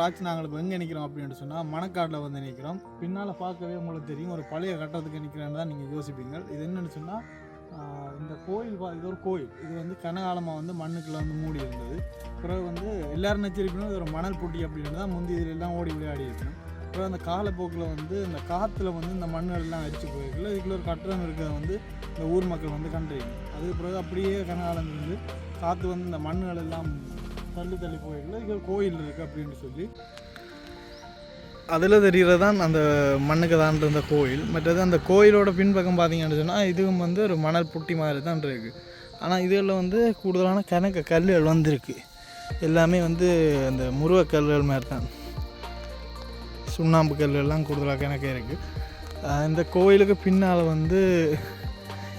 ராஜ் நாங்கள் இப்போ எங்கே நிற்கிறோம் அப்படின்னு சொன்னால் மணக்காட்டில் வந்து நிற்கிறோம் பின்னால் பார்க்கவே உங்களுக்கு தெரியும் ஒரு பழைய கட்டத்துக்கு நிற்கிறேன்னு தான் நீங்கள் யோசிப்பீங்க. இது என்னென்னு சொன்னால் இந்த கோயில் பா- இது ஒரு கோயில். இது வந்து கனகாலமாக வந்து மண்ணுக்குள்ளே வந்து மூடி இருந்தது. பிறகு வந்து எல்லோரும் நினச்சிருக்கணும் இது ஒரு மணல் புட்டி அப்படின்னு தான் முந்தி இதிலெல்லாம் ஓடி விளையாடி இருக்கணும் அப்புறம் அந்த காலப்போக்கில் வந்து இந்த காற்றுல வந்து இந்த மண்ணெல்லாம் அடித்து போயிருக்குல்ல இதுக்குள்ள ஒரு கட்டடம் இருக்கிறத வந்து இந்த ஊர் மக்கள் வந்து கண்டிருக்கணும் அதுக்கு பிறகு அப்படியே கனகாலம் இருந்து காற்று வந்து இந்த மண்ணுகள் எல்லாம் தள்ளி தள்ளி போயிடல இது ஒரு கோயில் இருக்குது அப்படின்னு சொல்லி. அதில் தெரிகிறது தான் அந்த மண்ணுக்கு தான் இருந்த கோயில். மற்றது அந்த கோயிலோட பின்பக்கம் பார்த்தீங்கன்னு சொன்னால் இதுவும் வந்து ஒரு மணல் புட்டி மாதிரி தான் இருக்குது ஆனால் இதில் வந்து கூடுதலான கணக்க கல்லுகள் வந்திருக்கு. எல்லாமே வந்து அந்த முருகக்கல்லுகள் மாதிரி தான். சுண்ணாம்பு கல்லுகள்லாம் கூடுதலாக கணக்க இருக்குது இந்த கோயிலுக்கு பின்னால் வந்து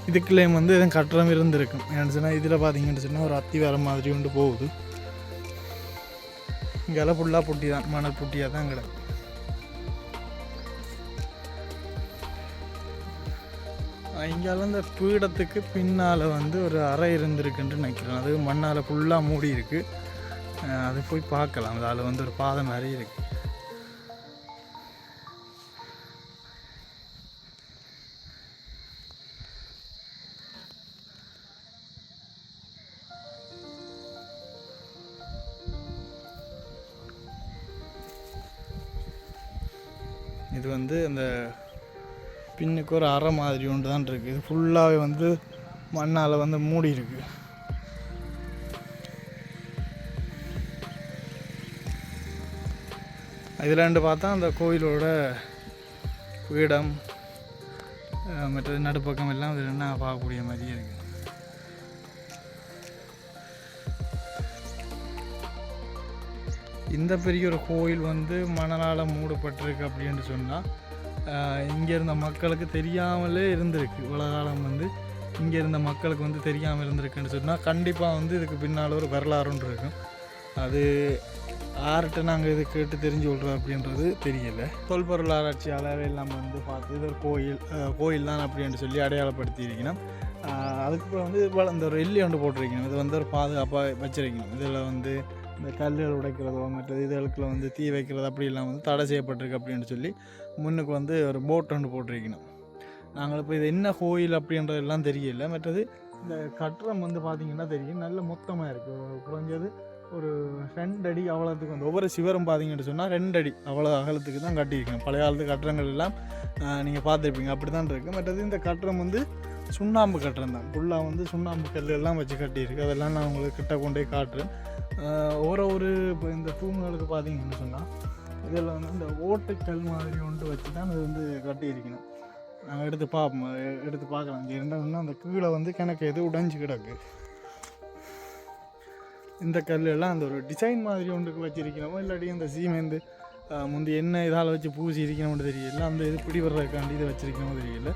இதுக்குள்ளேயும் வந்து எதுவும் கட்டடம் இருந்திருக்கும். ஏன்னு சொன்னால் இதில் பார்த்தீங்கன்னு சொன்னால் ஒரு அத்தி வர மாதிரி ஒன்று போகுது. இங்கெல்லாம் ஃபுல்லாக புட்டி தான். மணல் புட்டியாக தான் கிடக்கு இங்கெல்லாம் இந்த பீடத்துக்கு பின்னால் வந்து ஒரு அறை இருந்திருக்குன்ட்டு நினைக்கிறேன். அது மண்ணால் ஃபுல்லாக மூடி இருக்குது அது போய் பார்க்கலாம். அதில் வந்து ஒரு பாதை மாதிரி இருக்குது வந்து அந்த பின்னுக்கு ஒரு அறை மாதிரி ஒன்று தான் இருக்குது இது ஃபுல்லாகவே வந்து மண்ணால் வந்து மூடி இருக்கு. இதில் பார்த்தா அந்த கோயிலோட இடம் மற்ற நடுப்பக்கம் எல்லாம் இதில் என்ன பார்க்கக்கூடிய மாதிரியே இருக்குது இந்த பெரிய ஒரு கோயில் வந்து மணலால் மூடப்பட்டிருக்கு அப்படின்னு சொன்னால் இங்கே இருந்த மக்களுக்கு தெரியாமலே இருந்திருக்கு. இவ்வளோ காலம் வந்து இங்கே இருந்த மக்களுக்கு வந்து தெரியாமல் இருந்திருக்குன்னு சொன்னால் கண்டிப்பாக வந்து இதுக்கு பின்னால் ஒரு வரலாறுன்னு இருக்கும். அது யார்கிட்ட நாங்கள் இது கேட்டு தெரிஞ்சு கொள்கிறோம் அப்படின்றது தெரியலை. தொல்பொருள் ஆராய்ச்சியாளர் எல்லாம் வந்து பார்த்து இது ஒரு கோயில் கோயில் தான் அப்படின்னு சொல்லி அடையாளப்படுத்தியிருக்கணும். அதுக்கப்புறம் வந்து இந்த ஒரு எல்லி ஒன்று போட்டிருக்கணும். இது வந்து ஒரு பாதுகாப்பாக வச்சிருக்கணும். இதில் வந்து இந்த கல்லுகள் உடைக்கிறதோ மற்றது இதுகளுக்குள்ள வந்து தீ வைக்கிறது அப்படிலாம் வந்து தடை செய்யப்பட்டிருக்கு அப்படின்னு சொல்லி முன்னுக்கு வந்து ஒரு போட் ஒன்று போட்டிருக்கணும். நாங்கள் இப்போ இது என்ன கோயில் அப்படின்றதெல்லாம் தெரியல. மற்றது இந்த கட்டடம் வந்து பார்த்திங்கன்னா தெரியும். நல்ல மொத்தமாக இருக்குது குறைஞ்சது ஒரு ரெண்டு அடி அவ்வளோத்துக்கு வந்து ஒவ்வொரு சிவரும் பார்த்தீங்கன்னு சொன்னால் ரெண்டு அடி அவ்வளோ அகலத்துக்கு தான் கட்டியிருக்கேன் பழைய காலத்து கட்டடங்கள் எல்லாம் நீங்கள் பார்த்துருப்பீங்க. அப்படி தான் இருக்குது மற்றது இந்த கட்டடம் வந்து சுண்ணாம்பு கட்டடம் தான். ஃபுல்லாக வந்து சுண்ணாம்பு கல் எல்லாம் வச்சு கட்டியிருக்கு. அதெல்லாம் நான் உங்களுக்கு கிட்ட கொண்டு போய் காட்டுறேன். ஒரு ஒரு இப்போ இந்த தூண்களுக்கு பார்த்தீங்கன்னு சொன்னால் இதில் வந்து இந்த ஓட்டுக்கல் மாதிரி ஒன்று வச்சு தான் அது வந்து கட்டியிருக்கணும். நாங்கள் எடுத்து பார்ப்போம் எடுத்து பார்க்கலாம். இங்கே என்னன்னா அந்த கீழே வந்து கிணக்கு எது உடைஞ்சு கிடக்கு. இந்த கல்லெல்லாம் அந்த ஒரு டிசைன் மாதிரி ஒன்றுக்கு வச்சுருக்கணுமோ? இல்லாட்டி இந்த சீமெந்து முந்தி என்ன இதால் வச்சு பூசி இருக்கணும்னு தெரியல. அந்த இது பிடி வர்றதுக்காண்டி இதை வச்சிருக்கணும் தெரியல.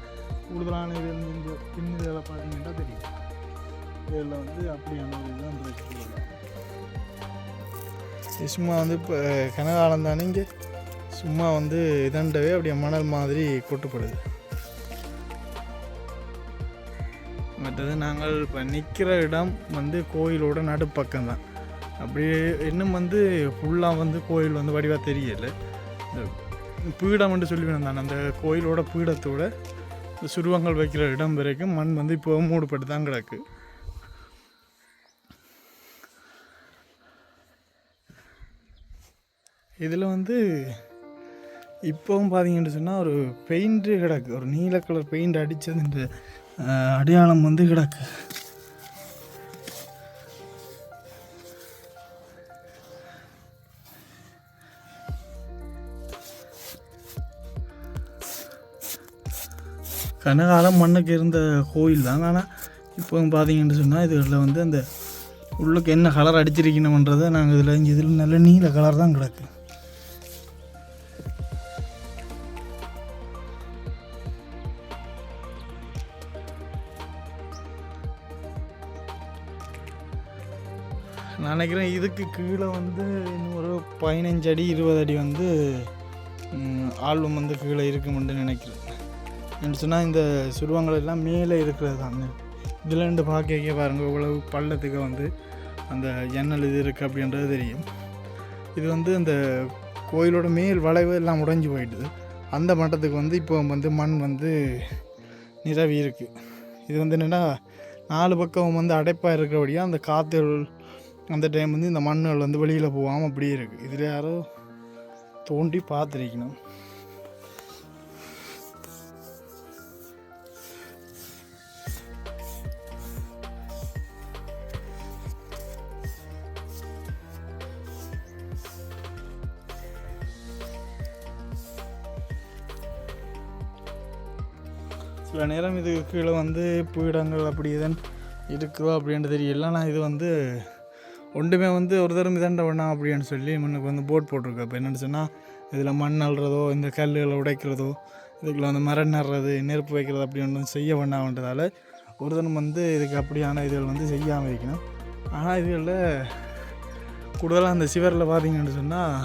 கூடுதலான இது வந்து இந்த பின் பார்த்தீங்கன்னா தெரியும். இதில் வந்து அப்படியான ஒரு இதுதான் வச்சுருக்கோம் சும்மா வந்து இப்போ கனகாலம் தானே. இங்கே சும்மா வந்து இதண்டவே அப்படியே மணல் மாதிரி கொட்டுப்படுது. மற்றது நாங்கள் இப்போ நிற்கிற இடம் வந்து கோயிலோட நடுப்பக்கம் தான். அப்படியே இன்னும் வந்து ஃபுல்லாக வந்து கோயில் வந்து வடிவாக தெரியல. இந்த பீடம்னு சொல்லி நான். அந்த கோயிலோட பீடத்தோட இந்த சுருவங்கள் வைக்கிற இடம் வரைக்கும் மண் வந்து இப்போ மூடுபட்டு தான் கிடக்கு. இதில் வந்து இப்போவும் பார்த்தீங்கன்னு சொன்னால் ஒரு பெயிண்ட்டு கிடக்கு. ஒரு நீல கலர் பெயிண்ட் அடித்ததுன்ற அடையாளம் வந்து கிடக்கு. கனகாலம் மண்ணுக்கு இருந்த கோயில் தான். ஆனால் இப்போ பார்த்தீங்கன்னு சொன்னால் இதில் வந்து அந்த உள்ளுக்கு என்ன கலர் அடிச்சிருக்கணுன்றதை நாங்கள் இதில் இதில் நல்ல நீல கலர் தான் கிடக்கு. நினைக்கிறேன் இதுக்கு கீழே வந்து ஒரு பதினஞ்சு அடி இருபது அடி வந்து ஆல்பம் வந்து கீழே இருக்குமென்று நினைக்கிறேன். என்று சொன்னால் இந்த சுருவங்கள் எல்லாம் மேலே இருக்கிறது தான். இதில் ரெண்டு பார்க்க பாருங்க இவ்வளவு பள்ளத்துக்கு வந்து அந்த ஜன்னல் இது இருக்குது அப்படின்றது தெரியும். இது வந்து அந்த கோயிலோட மேல் வளைவு எல்லாம் உடைஞ்சு போயிட்டுது அந்த மட்டத்துக்கு வந்து இப்போ வந்து மண் வந்து நிரவி இருக்குது இது வந்து என்னென்னா நாலு பக்கம் வந்து அடைப்பாக இருக்கிறபடியாக அந்த காற்று அந்த டைம் வந்து இந்த மண்ணுகள் வந்து வெளியில் போகாமல் அப்படியே இருக்குது இதில் யாரோ தோண்டி பார்த்துருக்கணும். சில நேரம் இதுக்கு கீழே வந்து பீடங்கள் அப்படி தான் இருக்குதோ அப்படின்ட்டு தெரியல. ஆனால் இது வந்து ஒன்றுமே வந்து ஒரு தரம் இதாண்ட வேணாம் அப்படின்னு சொல்லி முன்னுக்கு வந்து போட் போட்டிருக்கு. இப்போ என்னென்னு சொன்னால் இதில் மண் அள்ளுறதோ இந்த கல்லுகளை உடைக்கிறதோ இதுக்குள்ள வந்து மரம் நடுறது நெருப்பு வைக்கிறது அப்படி ஒன்றும் செய்ய வேண்டாம்ன்றதால ஒரு தரம் வந்து இதுக்கு அப்படியான இதுகள் வந்து செய்யாமல் வைக்கணும். ஆனால் இதுகளில் கூடுதலாக அந்த சிவரில் பார்த்தீங்கன்னு சொன்னால்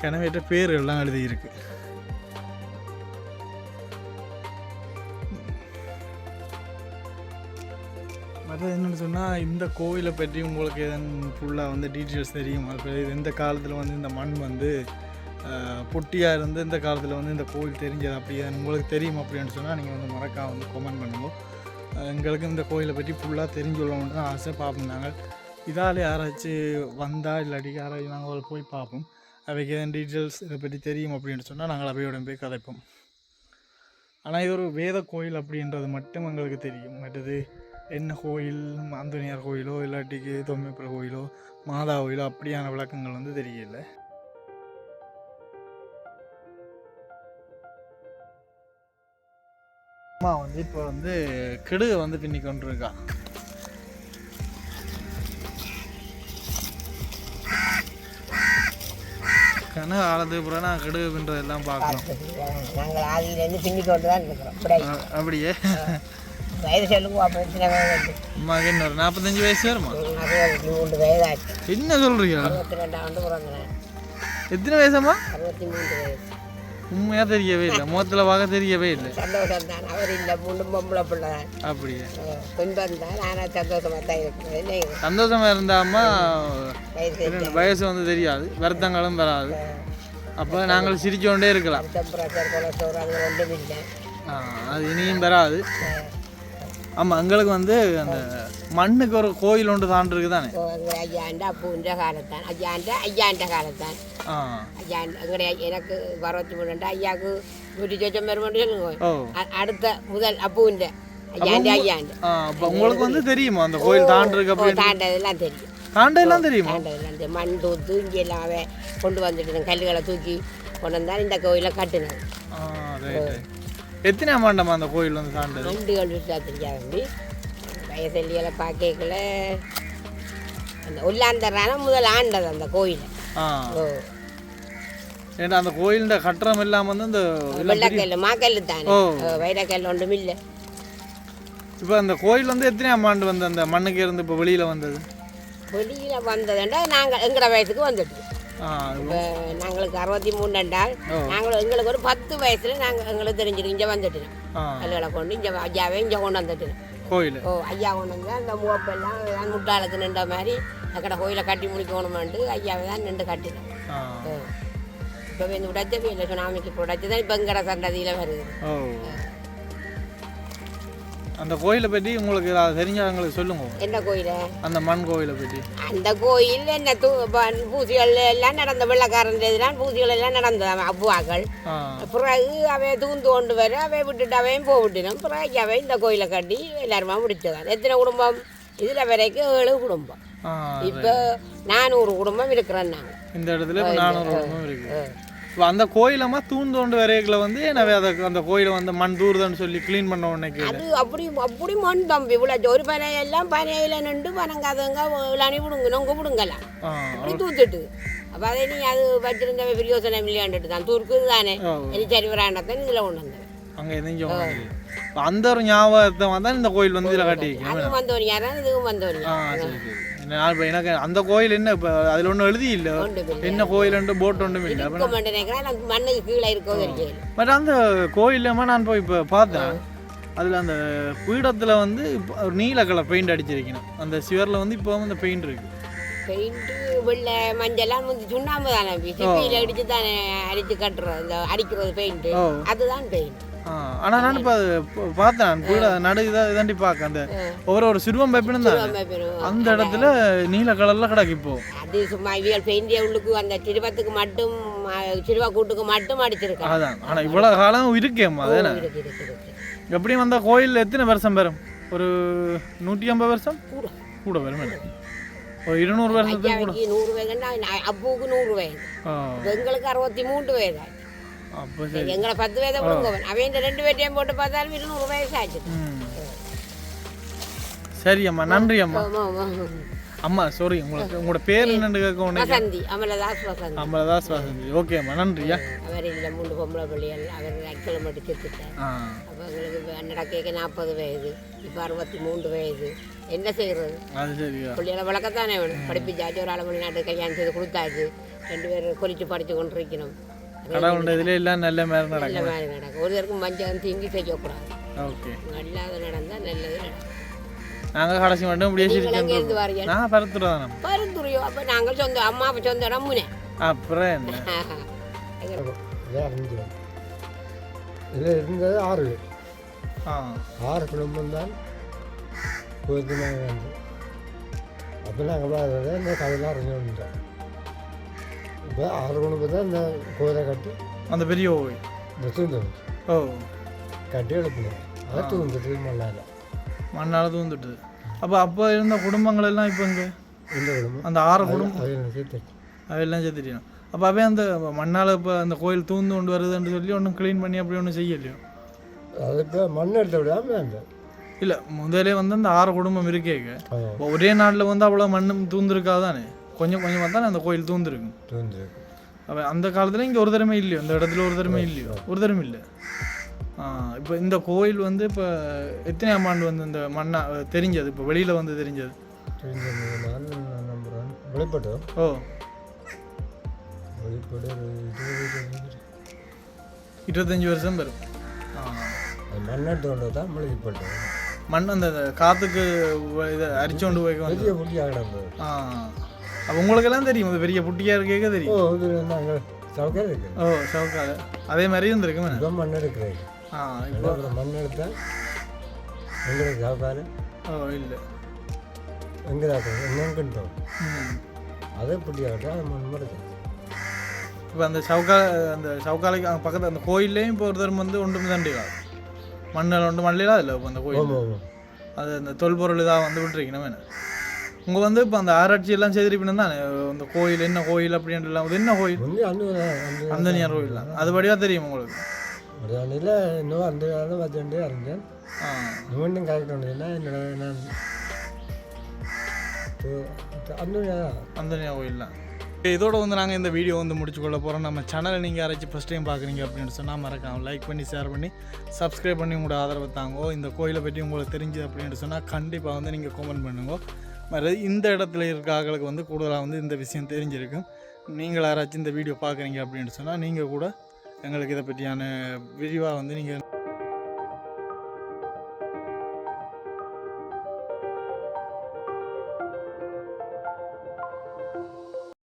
கிணவேற்ற பேர்கள்லாம் எழுதியிருக்கு. மற்றது என்னென்னு சொன்னால் இந்த கோவிலை பற்றி உங்களுக்கு எதன் ஃபுல்லாக வந்து டீட்டெயில்ஸ் தெரியும்? அது இது எந்த காலத்தில் வந்து இந்த மண் வந்து பொட்டியாக இருந்து இந்த காலத்தில் வந்து இந்த கோவில் தெரிஞ்சது அப்படி எதன் உங்களுக்கு தெரியும் அப்படின்னு சொன்னால் நீங்கள் வந்து மறக்காம வந்து கமெண்ட் பண்ணுவோம் எங்களுக்கு இந்த கோயிலை பற்றி ஃபுல்லாக தெரிஞ்சுள்ளோம்னு தான் ஆசை பார்ப்போம் நாங்கள் இதால் யாராச்சும் வந்தால் இல்லாட்டி யாராச்சும் நாங்கள் போய் பார்ப்போம். அவைக்கு எதன் டீட்டெயில்ஸ் இதை பற்றி தெரியும் அப்படின்னு சொன்னால் நாங்கள் அவையோட போய் கதைப்போம். ஆனால் இது ஒரு வேத கோயில் அப்படின்றது மட்டும் எங்களுக்கு தெரியும். மற்றது என்ன கோயில் ஆந்தனியார் கோயிலோ இல்லாட்டிக்கு தொம்மைப்புற கோயிலோ மாதா கோயிலோ அப்படியான விளக்கங்கள் வந்து தெரியல. அம்மா வந்து இப்போ வந்து கிடுகு வந்து பின்னி கொண்டிருக்கா. கன காலத்துக்கு அப்புறம் நான் கிடுகு பின்றதெல்லாம் பார்க்குறோம் நாங்கள் ஆதியிலேருந்து பின்னி கொண்டு தான் இருக்கிறோம். இப்படி அ- அப்படியே. வயது சொல்லுங்க வயது அம்மாக்கு இன்னொரு நாற்பத்தஞ்சு வயசு வருமா மூன்று வயதாச்சு என்ன சொல்கிறீங்க அறுபத்தி ரெண்டாம் ஆண்டு பிறந்தேன் எத்தனை வயசம்மா அறுபத்தி மூன்று வயசு உண்மையாக தெரியவே இல்லை முகத்தில் பார்க்க தெரியவே இல்லை சந்தோஷம் தான் அவர் இல்லை மூணு பொம்பளை பிள்ளை அப்படியே துன்பம் தான் ஆனால் சந்தோஷமாக தான் இருக்கிறேன் என்ன இது? சந்தோஷமா இருந்தாமா வயசு வந்து தெரியாது வருத்தங்களும் வராது அப்போ நாங்கள் சிரிச்சோண்டே இருக்கலாம் கொலஸ்ட்ரால் ஒன்றும் இல்லை அது இனியும் வராது ஆமாம் எங்களுக்கு வந்து அந்த மண்ணுக்கு ஒரு கோயில் ஒன்று தானே? எங்கள் ஐயாண்ட அப்பூன்ற காலத்தான். ஐயாண்ட ஐயாண்ட காலத்தான். ஐயாண்ட எங்களுடைய எனக்கு அறுபத்தி மூணுண்டா ஐயாவுக்கு நூற்றி சொச்சம் பெருமண்டு சொல்லுங்க. அடுத்த முதல் அப்புண்ட ஐயாண்டு ஐயாண்டு. உங்களுக்கு வந்து தெரியுமா அந்த கோயில் தாண்டிருக்கு தாண்டதெல்லாம் தெரியும். தாண்டெல்லாம் தெரியுமா? தாண்டதெல்லாம் தெரியும். மண் தூத்து இங்கே எல்லாம் கொண்டு வந்துட்டு கல்லுகளை தூக்கி கொண்டு வந்தால் இந்த கோயிலை ரைட் எத்தனை ஆமாண்டம்மா அந்த கோயில் வந்து தாண்டது ஆண்டுகள் விட்டா தெரியாது வயசல்லிகளை பார்க்கல அந்த உள்ளாந்தரான முதல் ஆண்டது அந்த கோயிலை. ஆ. ஏன்னா அந்த கோயிலின் கட்டடம் எல்லாம் வந்து இந்த வெள்ளக்கல் மாக்கல் தானே. வைரக்கல் ஒன்றும் இல்லை. இப்போ அந்த கோயில் வந்து எத்தனை ஆமாண்டு வந்து அந்த மண்ணுக்கு இருந்து இப்போ வெளியில் வந்தது? வெளியில் வந்ததுண்டா நாங்கள் எங்களோட வயசுக்கு வந்துட்டு இப்போ நாங்களுக்கு அறுபத்தி மூணுண்டால் ஓ. நாங்கள் எங்களுக்கு ஒரு பத்து வயசுல நாங்கள் எங்களுக்கு தெரிஞ்சிருக்கு. இங்கே வந்துட்டோம் ஆ. கல்லுகளை கொண்டு இங்கே ஐயாவே இங்கே கொண்டு வந்துட்டோம் கோயில். ஓ ஐயா கொண்டு வந்து அந்த முகப்பெல்லாம் தான் முட்டாளுக்கு நின்ற மாதிரி அக்கட கோயிலை கட்டி முடிக்கணுமெண்டு ஐயாவே தான் நின்று கட்டினோம் ஓ. இப்போ இந்த உடைச்சவே இல்லை சுனாமிக்கு உடைச்சி தான் இப்போ எங்கட சந்ததியில் வருது. ஓ. அந்த கோயிலை பற்றி உங்களுக்கு தெரிஞ்சவங்களுக்கு சொல்லுங்க. என்ன கோயிலை? அந்த மண் கோயிலை பற்றி. அந்த கோயில் என்ன தூ பூசிகள் எல்லாம் நடந்த வெள்ளக்காரன் இதெல்லாம் பூசிகள் எல்லாம் நடந்தது. அவ்வாக்கள். பிறகு அவன் தூந்து கொண்டு வர அவன் விட்டுட்டு அவன் போவிட்டினான் பிறகு அவன் இந்த கோயிலை கட்டி எல்லாருமா முடிச்சதான் எத்தனை குடும்பம்? இதில் வரைக்கும் ஏழு குடும்பம். இப்போ நானூறு குடும்பம் இருக்கிறேன் நாங்கள் இந்த இடத்துல நானூறு குடும்பம் இருக்கு. இப்போ அந்த கோயிலமா தூண்டோண்டு வரையக்கில் வந்து எனவே அதை அந்த கோயிலை வந்து மண் தூர்தன்னு சொல்லி க்ளீன் பண்ண உடனே அது அப்படி அப்படி மண் தம்பி இவ்வளோ ஒரு பனை எல்லாம் பனையில் நின்று பனங்காதவங்க விளாணி விடுங்க நொங்க விடுங்கலாம் அப்படி தூத்துட்டு. அப்போ அதை நீ அது வச்சிருந்த பிரயோசனம் இல்லையாண்டுட்டு தான். தூர்க்குது தானே. ஓ இனி சரி வராண்டத்தான் இதில் கொண்டு வந்தேன் அங்கே எதுவும் அந்த ஒரு ஞாபகத்தை தான் இந்த கோயில் வந்து இதில் கட்டி அதுவும் வந்தவன் யாரா இதுவும் வந்தவன் ஆ சரி சரி. நான் இப்போ எனக்கு அந்த கோயில் என்ன இப்போ அதில் ஒன்றும் எழுதி இல்லை என்ன கோயிலுண்டு போட் ஒன்றும் இல்லை. பட் அந்த கோயில்லமா நான் போய் இப்போ பார்த்தேன். அதில் அந்த பீடத்தில் வந்து இப்ப ஒரு நீல கலர் பெயிண்ட் அடிச்சிருக்கணும். அந்த சிவரில் வந்து இப்போ அந்த பெயிண்ட் இருக்கு. பெயிண்ட்டு வெள்ளை மஞ்சள்லாம் வந்து சுண்ணாம்பு தானே அடிச்சு தானே அடிச்சு கட்டுறது இந்த அடிக்கிறது பெயிண்ட்டு. அதுதான் பெயிண்ட் ஆனால் நான் இப்போ அது பார்த்தேன். கூட நடு இதாக இதாண்டி பார்க்க அந்த ஒவ்வொரு ஒரு சிறுவம் பைப்பினும் தான். அந்த இடத்துல நீல கலரில் கிடக்கு இப்போ. அது சும்மா இவியல் பெயிண்டிய உள்ளுக்கு அந்த சிறுவத்துக்கு மட்டும் சிறுவா கூட்டுக்கு மட்டும் அடிச்சிருக்காங்க அதான். ஆனால் இவ்வளோ காலம் இருக்கேம்மா அதானே? எப்படியும் வந்தால் கோயில் எத்தனை வருஷம் பெறும் ஒரு நூற்றி ஐம்பது வருஷம்? கூட. வரும்? ஒரு இருநூறு வருஷத்துக்கு கூட. நூறு வயதுன்னா நான் அப்புவுக்கு நூறு வயது. எங்களுக்கு அறுபத்தி மூன்று வயது எங்களை பத்து வயதை கொடுங்கவன் அவன் ரெண்டு பேர்ட்டையும் போட்டு பார்த்தாலும் இருநூறு வயசு ஆச்சு. சரி அம்மா நன்றி அம்மா. அம்மா சாரி உங்களுக்கு உங்களோட பேர் என்னன்னு கேட்க வசந்தி அமலதாஸ் வசந்தி. அம்மலதாஸ் வாசந்தி. ஓகே அம்மா நன்றியா அவர் இல்லை மூன்று பொம்பளை பிள்ளைகள் அவர் அக்கிழமை செத்துட்டார் ஆ. அப்போ எங்களுக்கு நடக்க நாற்பது வயது இப்போ அறுபத்தி மூன்று வயது. என்ன செய்கிறது அது சரியா பிள்ளைகளை வளர்க்கத்தானே வேணும். படிப்பிச்சாச்சு ஒரு ஆளு வெளிநாட்டு கல்யாணம் செய்து கொடுத்தாச்சு. ரெண்டு பேரும் குறித்து படித்து கொண்டு இருக்கணும் கடவுளுடைய இதுல எல்லாம் நல்ல மாதிரி நல்ல நடக்கும் மாதிரி நடக்கும் ஒருத்தருக்கும் மஞ்சள் தீங்கி செய்யக்கூடாது ஓகே நல்லாத நடந்தால் நல்லது நடக்கும் நாங்கள் கடைசி மட்டும் இப்படியே நீங்கள் எங்கே இருந்து வாரீங்க நான் பருந்துரையோ அப்போ நாங்கள் சொந்த அம்மா அப்பா சொந்த இடம் முனே அப்புறம் என்ன அஞ்சு இதில் இருந்தது ஆறு பேர். ஆ ஆறு குடும்பம் தான் கோயிலுக்கு வந்து அப்போ நாங்கள் வளர்றத இந்த கதையெல்லாம் இப்போ ஆறு குடும்பம் தான் இந்த கோயிலை கட்டி அந்த பெரிய கோவில் இந்த தூந்தம் ஓ கட்டி எழுப்பினோம் அதை தூந்துட்டு மண்ணால மண்ணால தூந்துட்டுது அப்போ அப்போ இருந்த குடும்பங்கள் எல்லாம் இப்போ இங்கே இந்த குடும்பம் அந்த ஆறு குடும்பம் அது எனக்கு சேர்த்து அதெல்லாம் செத்துட்டியும் அப்போ அவே அந்த மண்ணால் இப்போ அந்த கோயில் தூந்து கொண்டு வருதுன்னு சொல்லி ஒன்றும் க்ளீன் பண்ணி அப்படி ஒன்றும் செய்யலையோ அது இப்போ மண் எடுத்து விடாமல் அந்த இல்லை முதலே வந்து அந்த ஆறு குடும்பம் இருக்கேங்க ஒரே நாட்டில் வந்து அவ்வளோ மண்ணும் தூந்துருக்காதானே கொஞ்சம் கொஞ்சமாக தானே அந்த கோயில் தூந்துருக்கும். தூந்துருக்கு அப்போ அந்த காலத்தில் இங்கே ஒரு தடவை இல்லையோ? இந்த இடத்துல ஒரு தடவை இல்லையோ? ஒரு தடவை இல்லை. இப்போ இந்த கோயில் வந்து இப்போ எத்தனையாம் ஆண்டு வந்து இந்த மண்ணா தெரிஞ்சது? இப்போ வெளியில் வந்து தெரிஞ்சது? வெளிப்பட்டோம் ஓ. வெளிப்பட ஒரு இருபது இருபது. இருபத்தஞ்சி வருஷம் வரும். ஆ. அது மண் எடுத்து கொண்டு தான் வெளிப்பட்டோம் மண் அந்த காற்றுக்கு இதை அரிச்சோண்டு போய் ஆ. அப்போ உங்களுக்கெல்லாம் தெரியும். அது பெரிய புட்டியாக இருக்கே ஓ தெரியும் இது நாங்கள் சவுக்கர் இருக்கு. ஓ சவுக்கால அதே மாதிரி இருந்திருக்குமே. இப்போ மண் எடுக்கிறேன். ஆ இப்போ மண் எடுத்தால் எங்களுக்கு சவுக்காரு ஓ இல்லை. எங்கே தான் எங்கெங்கிட்டோம் ம். அதே புள்ளியாகட்டும் அது மண் மடுக்கும் இப்போ அந்த சவுக்கா அந்த சவுக்காலைக்கு அங்கே பக்கத்தில் அந்த கோயில்லையும் இப்போ ஒரு தரம் வந்து ஒன்றுமே தண்டிலாம் மண்ணில் ஒன்று மண்ணிலாம் இல்லை இப்போ அந்த கோயில். அது அந்த தொல்பொருள் இதாக வந்து விட்டுருக்கணும் என்ன உங்க வந்து இப்போ அந்த ஆராய்ச்சி எல்லாம் செய்திருப்பீங்க தானே? அந்த கோயில் என்ன கோயில் அப்படின்ட்டுலாம் அது என்ன கோயில்? அந்தனியார் கோயில்? தான் அது வழியாக தெரியும் உங்களுக்கு? அணியில் இன்னும் அந்த காலம் வச்சுட்டு அறிஞ்சேன் மீண்டும் கரெக்ட் ஒன்றுன்னா என்னோட நான் அந்த அந்தனியார் கோயில் தான் இதோட வந்து நாங்கள் இந்த வீடியோ வந்து முடிச்சு கொள்ள போகிறோம் நம்ம சேனலை நீங்கள் யாராச்சும் ஃபஸ்ட் டைம் பார்க்குறீங்க அப்படின்னு சொன்னால் மறக்காம லைக் பண்ணி ஷேர் பண்ணி சப்ஸ்கிரைப் பண்ணி உங்களோட ஆதரவு தாங்கோ. இந்த கோயிலை பற்றி உங்களுக்கு தெரிஞ்சது அப்படின்னு சொன்னால் கண்டிப்பாக வந்து நீங்கள் கமெண்ட் பண்ணுங்க. இந்த இடத்துல இருக்க ஆக்களுக்கு வந்து கூடுதலாக வந்து இந்த விஷயம் தெரிஞ்சிருக்கும் நீங்கள் யாராச்சும் இந்த வீடியோ பார்க்குறீங்க அப்படின்னு சொன்னால் நீங்கள் கூட எங்களுக்கு இதை பற்றியான விரிவாக வந்து நீங்கள்